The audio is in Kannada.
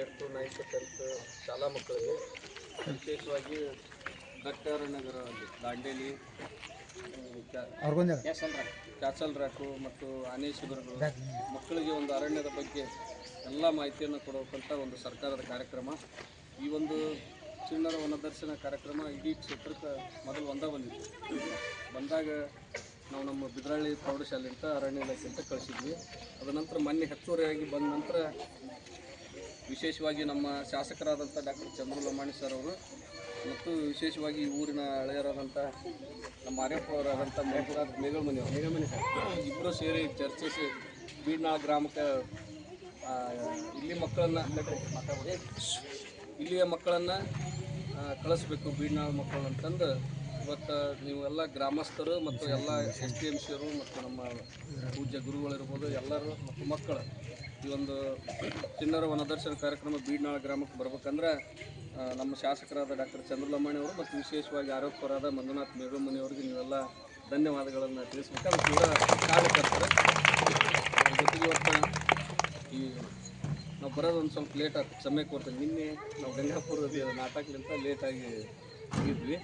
ಏಟ್ತು ನೈನ್ತ್ ಟೆಂತ್ ಶಾಲಾ ಮಕ್ಕಳಿಗೆ ವಿಶೇಷವಾಗಿ ದಟ್ಟಾರಣ್ಯಗರಲ್ಲಿ ದಾಂಡೇಲಿ ಕ್ಯಾಸಲ್ ರ್ಯಾಕು ಮತ್ತು ಆನೆ ಶಿಬಿರಗಳು ಮಕ್ಕಳಿಗೆ ಒಂದು ಅರಣ್ಯದ ಬಗ್ಗೆ ಎಲ್ಲ ಮಾಹಿತಿಯನ್ನು ಕೊಡಬೇಕಂತ ಒಂದು ಸರ್ಕಾರದ ಕಾರ್ಯಕ್ರಮ. ಈ ಒಂದು ಚಿಣ್ಣರ ವನದರ್ಶನ ಕಾರ್ಯಕ್ರಮ ಇಡೀ ಕ್ಷೇತ್ರಕ್ಕೆ ಮೊದಲು ಒಂದ ಬಂದಿತ್ತು. ಬಂದಾಗ ನಾವು ನಮ್ಮ ಬಿದ್ರಾಳಿ ಪ್ರೌಢಶಾಲೆಯಿಂದ ಅರಣ್ಯ ಇಲಾಖೆ ಅಂತ ಕಳಿಸಿದ್ವಿ. ಅದ ನಂತರ ಮೊನ್ನೆ ಹೆಚ್ಚುವರಿಯಾಗಿ ಬಂದ ನಂತರ ವಿಶೇಷವಾಗಿ ನಮ್ಮ ಶಾಸಕರಾದಂಥ ಡಾಕ್ಟರ್ ಚಂದ್ರು ಲಮಾಣಿ ಸರ್ ಅವರು ಮತ್ತು ವಿಶೇಷವಾಗಿ ಊರಿನ ಹಳೆಯರಾದಂಥ ನಮ್ಮ ಆರ್ಯಪ್ಪ ಅವರಾದಂಥ ಮಂಜುನಾಥ್ ಮನೆ ಅವರು. ಮೇಘಮನಿ ಸರ್ ಇಬ್ಬರು ಸೇರಿ ಚರ್ಚಿಸಿ ಬೀಡ್ನಾಳ ಗ್ರಾಮಕ್ಕೆ ಇಲ್ಲಿ ಮಕ್ಕಳನ್ನು ಇಲ್ಲಿಯ ಮಕ್ಕಳನ್ನು ಕಳಿಸ್ಬೇಕು ಬೀಡ್ನಾಳ ಮಕ್ಕಳು ಅಂತಂದು ಇವತ್ತು ನೀವೆಲ್ಲ ಗ್ರಾಮಸ್ಥರು ಮತ್ತು ಎಲ್ಲ ಎಸ್ ಟಿ ಎಂ ಸಿಯರು ಮತ್ತು ನಮ್ಮ ಪೂಜ್ಯ ಗುರುಗಳಿರ್ಬೋದು, ಎಲ್ಲರೂ ಮತ್ತು ಮಕ್ಕಳು ಈ ಒಂದು ಚಿಣ್ಣರ ವನದರ್ಶನ ಕಾರ್ಯಕ್ರಮ ಬೀಡ್ನಾಳ ಗ್ರಾಮಕ್ಕೆ ಬರ್ಬೇಕಂದ್ರೆ ನಮ್ಮ ಶಾಸಕರಾದ ಡಾಕ್ಟರ್ ಚಂದ್ರಲಮ್ಮಣಿ ಅವರು ಮತ್ತು ವಿಶೇಷವಾಗಿ ಆರೋಗ್ಯಪರಾದ ಮಂಜುನಾಥ್ ಮೇಘಮನಿ ಅವರಿಗೆ ನೀವೆಲ್ಲ ಧನ್ಯವಾದಗಳನ್ನು ತಿಳಿಸ್ಬೇಕು. ಅದು ಕೂಡ ಕಾರ್ಯಕರ್ತರು. ಜೊತೆಗೆ ಇವತ್ತು ಈ ನಾವು ಬರೋದು ಒಂದು ಸ್ವಲ್ಪ ಲೇಟ್ ಆಗ್ತದೆ ಸಮಯ ಕೊಡ್ತೀವಿ ನಿನ್ನೆ ನಾವು ಗಂಗಾಪುರದ ನಾಟಕಲಿಂತ ಲೇಟಾಗಿ ಹೋಗಿದ್ವಿ